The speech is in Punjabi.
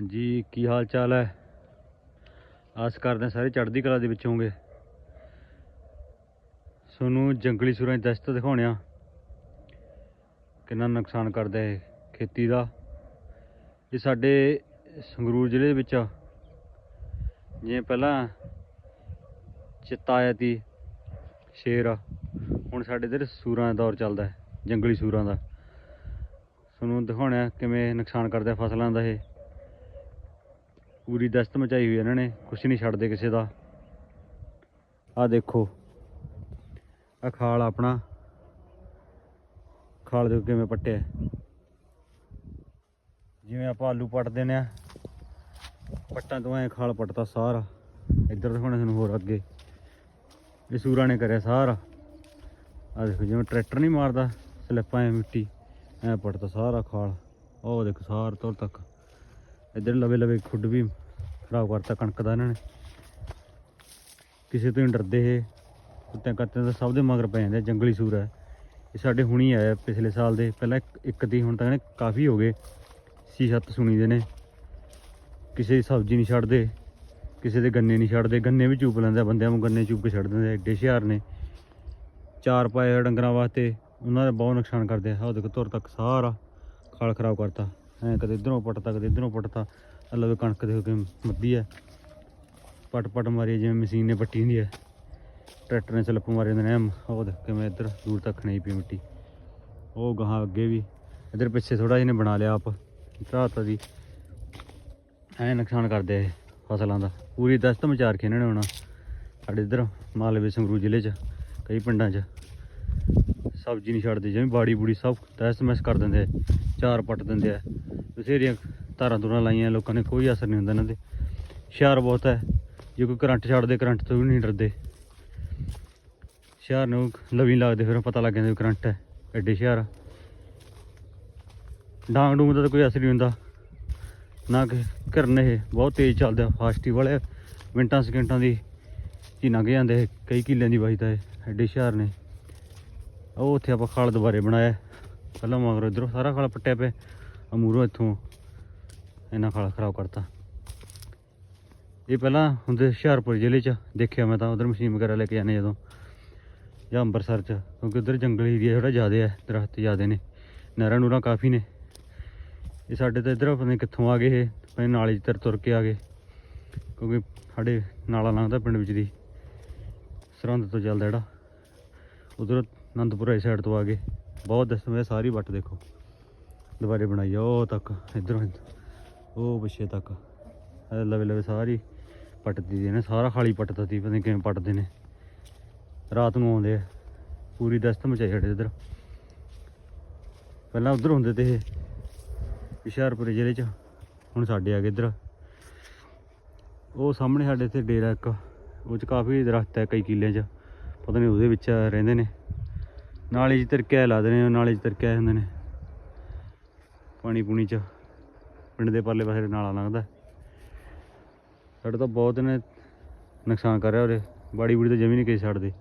ਹਾਂਜੀ, ਕੀ ਹਾਲ ਚਾਲ ਹੈ? ਆਸ ਕਰਦੇ ਸਾਰੇ ਚੜ੍ਹਦੀ ਕਲਾ ਦੇ ਵਿੱਚ ਹੋਵੋਗੇ। ਤੁਹਾਨੂੰ ਜੰਗਲੀ ਸੂਰਾਂ ਦੀ ਦਸਤ ਦਿਖਾਉਣੇ ਆ ਕਿੰਨਾ ਨੁਕਸਾਨ ਕਰਦਾ ਇਹ ਖੇਤੀ ਦਾ। ਇਹ ਸਾਡੇ ਸੰਗਰੂਰ ਜ਼ਿਲ੍ਹੇ ਦੇ ਵਿੱਚ ਜਿਵੇਂ ਪਹਿਲਾਂ ਚਿੱਤਾ ਆਇਆ ਤੀ ਸ਼ੇਰ ਹੁਣ ਸਾਡੇ ਇੱਧਰ ਸੂਰਾਂ ਦਾ ਦੌਰ ਚੱਲਦਾ ਜੰਗਲੀ ਸੂਰਾਂ ਦਾ। ਤੁਹਾਨੂੰ ਦਿਖਾਉਣਾ ਕਿਵੇਂ ਨੁਕਸਾਨ ਕਰਦਾ ਫਸਲਾਂ ਦਾ ਇਹ। ਪੂਰੀ ਦਸਤ ਮਚਾਈ ਹੋਈ ਇਹਨਾਂ ਨੇ, ਕੁਛ ਨਹੀਂ ਛੱਡਦੇ ਕਿਸੇ ਦਾ। ਆਹ ਦੇਖੋ ਆ ਖਾਲ ਆਪਣਾ। ਖਾਲ ਦੇਖੋ ਕਿਵੇਂ ਪੱਟਿਆ। ਜਿਵੇਂ ਆਪਾਂ ਆਲੂ ਪੱਟਦੇ ਨੇ ਆ, ਪੱਟਾਂ ਤੋਂ ਐ ਖਾਲ ਪੱਟਦਾ ਸਾਰਾ। ਇੱਧਰ ਦਿਖਾਉਣਾ ਤੁਹਾਨੂੰ ਹੋਰ ਅੱਗੇ। ਇਹ ਸੂਰਾਂ ਨੇ ਕਰਿਆ ਸਾਰਾ। ਆ ਦੇਖੋ ਜਿਵੇਂ ਟਰੈਕਟਰ ਨਹੀਂ ਮਾਰਦਾ, ਸਲਿੱਪਾਂ ਐ ਮਿੱਟੀ, ਐ ਪੱਟਦਾ ਸਾਰਾ ਖਾਲ। ਉਹ ਦੇਖੋ ਸਾਰ ਤੁਰ ਤੱਕ। ਇੱਧਰ ਲਵੇ ਲਵੇ ਖੁੱਡ ਵੀ ਖਰਾਬ ਕਰਤਾ ਕਣਕ ਦਾ ਇਹਨਾਂ ਨੇ। ਕਿਸੇ ਤੋਂ ਨਹੀਂ ਡਰਦੇ ਇਹ। ਕੁੱਤਿਆਂ ਕੱਤਿਆਂ ਦਾ ਸਭ ਦੇ ਮਗਰ ਪੈ ਜਾਂਦੇ ਜੰਗਲੀ ਸੂਰ ਹੈ ਇਹ ਸਾਡੇ ਹੁਣੀ ਆਇਆ ਪਿਛਲੇ ਸਾਲ ਦੇ ਪਹਿਲਾਂ ਇੱਕ- ਦੀ ਹੁਣ ਤੱਕ ਇਹਨੇ ਕਾਫੀ ਹੋ ਗਏ। ਸੀ ਸੱਤ ਸੁਣੀ ਦੇ ਨੇ। ਕਿਸੇ ਦੀ ਸਬਜ਼ੀ ਨਹੀਂ ਛੱਡਦੇ ਕਿਸੇ ਦੇ ਗੰਨੇ ਨਹੀਂ ਛੱਡਦੇ। ਗੰਨੇ ਵੀ ਚੂਪ ਲੈਂਦੇ ਬੰਦਿਆਂ ਨੂੰ ਗੰਨੇ ਚੂਪ ਕੇ ਛੱਡ ਦਿੰਦੇ ਆ, ਐਡੇ ਹੁਸ਼ਿਆਰ ਨੇ। ਚਾਰ ਪਾਏ ਹੋਏ ਡੰਗਰਾਂ ਵਾਸਤੇ ਉਹਨਾਂ ਦਾ ਬਹੁਤ ਨੁਕਸਾਨ ਕਰਦੇ ਆ। ਆਹ ਦੇਖੋ ਤੁਰ ਤੱਕ ਸਾਰਾ ਖਾਲ ਖਰਾਬ ਕਰਤਾ। ਐ ਕਦੇ ਇਧਰੋਂ ਪੱਟਤਾ ਕਦੇ ਇਧਰੋਂ ਪੱਟਤਾ। ਅੱਲਾ ਕਣਕ ਦੇਖੋ ਕਿਵੇਂ ਮੱਧੀ ਹੈ। ਪਟ ਪਟ ਮਾਰੀ ਜਿਵੇਂ ਮਸ਼ੀਨ ਨੇ ਪੱਟੀ ਹੁੰਦੀ ਹੈ। ਟਰੈਕਟਰ ਨੇ ਸਲਿੱਪ ਮਾਰੀ ਜਾਂਦੇ ਨੇ ਉਹ ਦੇਖ ਕਿਵੇਂ ਇੱਧਰ ਦੂਰ ਤੱਕ ਨਹੀਂ ਪਈ ਮਿੱਟੀ। ਉਹ ਗਾਹਾਂ ਅੱਗੇ ਵੀ। ਇੱਧਰ ਪਿੱਛੇ ਥੋੜਾ ਜਿਹੀ ਨੇ ਬਣਾ ਲਿਆ ਆਪ। ਰਾਤ ਦੀ ਐ ਨੁਕਸਾਨ ਕਰਦੇ ਆ ਇਹ ਫਸਲਾਂ ਦਾ। ਪੂਰੀ ਦਸਤ ਮਚਾਰ ਕੇ ਇਹਨਾਂ ਨੇ ਹੁਣ ਸਾਡੇ ਇੱਧਰ ਮਾਲਵੇ ਸੰਗਰੂਰ ਜ਼ਿਲ੍ਹੇ 'ਚ, ਕਈ ਪਿੰਡਾਂ 'ਚ। ਸਬਜ਼ੀ ਨਹੀਂ ਛੱਡਦੇ, ਜਿਵੇਂ ਬਾੜੀ ਬੂੜੀ ਸਭ ਤਹਿਸ ਮਹਿਸ ਕਰ ਦਿੰਦੇ ਆ। ਚਾਰ ਪੱਟ ਦਿੰਦੇ ਆ। ਬਥੇਰੀਆਂ ਤਾਰਾਂ ਤੁਰਾਂ ਲਾਈਆਂ ਲੋਕਾਂ ਨੇ ਕੋਈ ਅਸਰ ਨਹੀਂ ਹੁੰਦਾ ਇਹਨਾਂ ਦੇ। ਹੁਸ਼ਿਆਰ ਬਹੁਤ ਹੈ ਜੇ ਕੋਈ ਕਰੰਟ ਛੱਡਦੇ ਕਰੰਟ ਤੋਂ ਵੀ ਨਹੀਂ ਡਰਦੇ। ਹੁਸ਼ਿਆਰ ਨੂੰ ਲਵੀ ਲੱਗਦੇ ਫਿਰ ਪਤਾ ਲੱਗ ਜਾਂਦਾ ਵੀ ਕਰੰਟ ਹੈ ਐਡੇ ਹੁਸ਼ਿਆਰ ਡਾਂਗ ਡੂੰਗ ਦਾ ਤਾਂ ਕੋਈ ਅਸਰ ਨਹੀਂ ਹੁੰਦਾ। ਨਾ ਕਿ ਕਰਨ ਇਹ ਬਹੁਤ ਤੇਜ਼ ਚੱਲਦਾ ਫਾਸਟੀ ਵਾਲੇ ਮਿੰਟਾਂ ਸਕਿੰਟਾਂ ਦੀ ਹੀ ਲੰਘ ਜਾਂਦੇ ਇਹ, ਕਈ ਕਿੱਲਿਆਂ ਦੀ ਵਜਦਾ ਤਾਂ ਇਹ ਐਡੇ ਹੁਸ਼ਿਆਰ ਨੇ। ਉਹ ਉੱਥੇ ਆਪਾਂ ਖਾਲ ਦੁਬਾਰੇ ਬਣਾਇਆ। ਪਹਿਲਾਂ ਮਗਰੋਂ ਇਧਰੋਂ ਸਾਰਾ ਖਾਲ ਪੱਟਿਆ ਪਿਆ ਅਮੂਰੋਂ ਇੱਥੋਂ। ਇਹਨਾਂ ਖਾਲ ਖਰਾਬ ਕਰਤਾ। ਇਹ ਪਹਿਲਾਂ ਹੁੰਦੇ ਹੁਸ਼ਿਆਰਪੁਰ ਜ਼ਿਲ੍ਹੇ 'ਚ, ਦੇਖਿਆ ਮੈਂ ਤਾਂ, ਉਧਰ ਮਸ਼ੀਨ ਵਗੈਰਾ ਲੈ ਕੇ ਜਾਂਦੇ ਜਦੋਂ। ਜਾਂ ਅੰਮ੍ਰਿਤਸਰ 'ਚ, ਕਿਉਂਕਿ ਉਧਰ ਜੰਗਲ ਏਰੀਆ ਥੋੜਾ ਜ਼ਿਆਦਾ ਹੈ, ਦਰਖਤ ਜ਼ਿਆਦਾ ਨੇ, ਨਹਿਰਾਂ ਨੂਰਾਂ ਕਾਫੀ ਨੇ। ਇਹ ਸਾਡੇ ਤਾਂ ਇੱਧਰ ਪਤਾ ਕਿੱਥੋਂ ਆ ਗਏ ਇਹ ਪਤਾ ਨਾਲੇ 'ਚ ਤੁਰ ਕੇ ਆ ਗਏ। ਕਿਉਂਕਿ ਸਾਡੇ ਨਾਲਾ ਲੰਘਦਾ ਪਿੰਡ ਵਿੱਚ ਦੀ, ਸਰਹੰਦ ਤੋਂ ਚੱਲਦਾ ਜਿਹੜਾ। ਉਧਰ ਅਨੰਦਪੁਰ ਵਾਲੀ ਸਾਈਡ ਤੋਂ ਆ ਗਏ। ਬਹੁਤ ਦਸਵੇਂ ਸਾਰੀ ਵੱਟ ਦੇਖੋ। ਦੁਬਾਰੇ ਬਣਾਈ ਆ, ਉਹ ਤੱਕ ਇਧਰੋਂ। ਉਹ ਪਿੱਛੇ ਤੱਕ। ਲਵੇ ਲਵੇ ਸਾਰੀ ਪੱਟਦੀ ਦੇ ਨੇ ਸਾਰਾ ਖਾਲੀ ਪੱਟਦਾ ਸੀ, ਪਤਾ ਨਹੀਂ ਕਿਵੇਂ ਪੱਟਦੇ ਨੇ। ਰਾਤ ਨੂੰ ਆਉਂਦੇ ਆ, ਪੂਰੀ ਦਸਤ ਮਚਾਈ ਸਾਡੇ ਇੱਧਰ। ਪਹਿਲਾਂ ਉਧਰ ਹੁੰਦੇ ਤੇ ਇਹ, ਹੁਸ਼ਿਆਰਪੁਰ ਜ਼ਿਲ੍ਹੇ 'ਚ, ਹੁਣ ਸਾਡੇ ਆ ਗਏ ਇੱਧਰ। ਉਹ ਸਾਹਮਣੇ ਸਾਡੇ ਇੱਥੇ ਡੇਰਾ ਇੱਕ, ਉਹ 'ਚ ਕਾਫੀ ਦਰਖਤ ਹੈ ਕਈ ਕਿੱਲਿਆਂ 'ਚ, ਪਤਾ ਨਹੀਂ ਉਹਦੇ ਵਿੱਚ ਰਹਿੰਦੇ ਨੇ। ਨਾਲੇ 'ਚ ਤਿਰਕਿਆ ਲਾਦੇ ਨੇ, ਨਾਲੇ 'ਚ ਤਿਰਕਿਆ ਹੁੰਦੇ ਨੇ। ਪਾਣੀ ਪੂਣੀ 'ਚ। ਪਿੰਡ ਦੇ ਪਰਲੇ ਪਾਸੇ ਨਾਲਾ ਲੰਘਦਾ। ਸਾਡੇ ਤਾਂ ਬਹੁਤ ਨੇ ਨੁਕਸਾਨ ਕਰ ਰਿਹਾ ਉਰੇ। ਬਾੜੀ ਬੂੜੀ ਤਾਂ ਜਮੀ ਨਹੀਂ ਕਿਸੇ ਛੱਡਦੇ।